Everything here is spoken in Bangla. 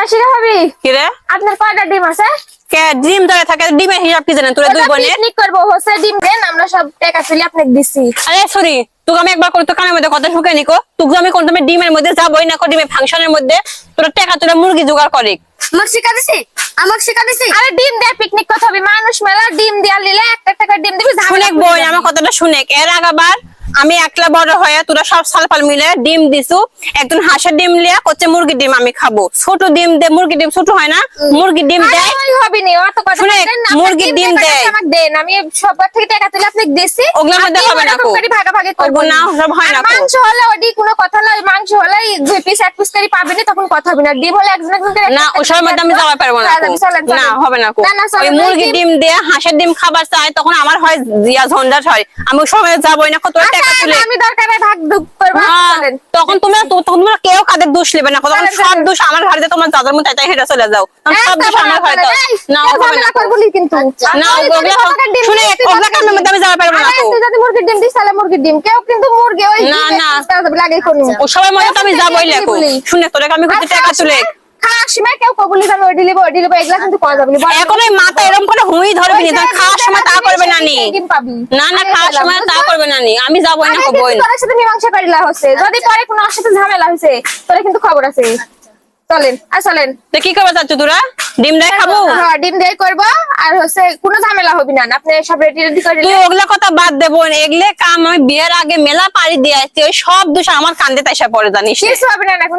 চাষিরা ভাবি? কি রে? আপনার কয়টা ডিম আছে? কে? ডিম ধরে থাকে ডিমের হিসাব কি জানেন? তোরা দুই বোনের? পিকনিক করব হচ্ছে ডিম দেন আমরা সব টাকা তুলি আপনাকে দিচ্ছি আরে সরি তোকে আমি একবার করে কানের মধ্যে কথা ঢুকে নিকো তোকে আমি কোন তুমি ডিমের মধ্যে যাবোই না কো ডিমের ফাংশনের মধ্যে। তোরা টাকা তোরা মুরগি জোগাড় করে আমাকে শিখা দিছি? আমাকে শিখা দিছি? আরে ডিম দিয়ে পিকনিক করতে হবে মানুষ মেলা ডিম দিয়া নিলে একটা একটা করে ডিম দিবি ঝামেলা শুনেক বই আমার কথাটা শুনেক। এর আগাবার আমি একলা বড় হয়ে তোরা সব সালফাল মিলে ডিম দিছু। একজন হাঁসের ডিম লিয়া করছে মুরগি ডিম আমি খাব। ছোট ডিম দে মুরগি ডিম ছোট হয় না মুরগি ডিম দেয়। মুরগি ডিম দেয়। দেন আমি সবার থেকে টাকা তুলে আপনাকে দিচ্ছি ওগুলোর মধ্যে আপনি হবে না ভাগাভাগি করব না, সব হয় না মাংস হলে কোনো কথা না ওই মাংস হলে দুই পিস এক পিস করে পাবেনি তখন কথা হবে না। ডিম হলে একজন একজন না একটা ওসবের মধ্যে আমি যাওয়া পারব না চলেন, কো। চলেন, চলেন। না হবে না কো। না, না, ওই চলেন, ডিম দিয়ে হাঁসের ডিম খাবার চাই তখন আমার হয় জিয়া ঝঞ্ঝাট হয়। আমি ওই সময় যাবোই না কত আচ্ছা, টাকা তুলে আমি দরকার ভাগ দুগ করব হ্যাঁ, তখন তোমরা তখন তোমরা কেউ কাদের দোষ নেবে না তখন সব দোষ আমার ঘাড়ে তোমার দাদার মতো তাই হেঁটে চলে যাও। সব দোষ আমার এই, না হবে না কিন্তু। না ওগুলা শুনে ওগুলা কামের মধ্যে আমি যাওয়া পারব না মুরগির ডিম দিস তাহলে মুরগির ডিম। কেউ কিন্তু মুরগি ওই না, না। লাগে কোনো ও সবাই মধ্যে তো আমি কেউ যাবোই লেখো শুনে তোরে আমি আর কিন্তু টাকা তুলে। সময়- খাওয়ার সময় কেউ কবুলি আমি ওই ডিলিবো ওই ডিলিবো এগুলা কিন্তু করা যাবে এখন ওই মাথা এরকম করে হুই ধরবি নি খাওয়ার সময় তা করবে না নি। না না খাওয়ার সময় তা করবে না নি। আমি যাবোই না আগে কো তোর সাথে মীমাংসা করিলা হচ্ছে। যদি পরে কোনো সাথে ঝামেলা হয়েছে তোরে কিন্তু খবর আছে। চলেন আর চলেন। তো কি করব চাচ্ছ তোরা? ডিম দেয় খাব? হ্যাঁ ডিম দিয়ে করব। আর হচ্ছে কোনো ঝামেলা হবে না আপনি সব রেডি রেডি করে তুই ওগুলা কথা বাদ দেব এগুলো কাম আমি বিয়ের আগে মেলা পাড়ি দিয়ে আসছি ওই সব দোষ আমার কান্দে তাই পরে জানিস কিছু হবে না এখন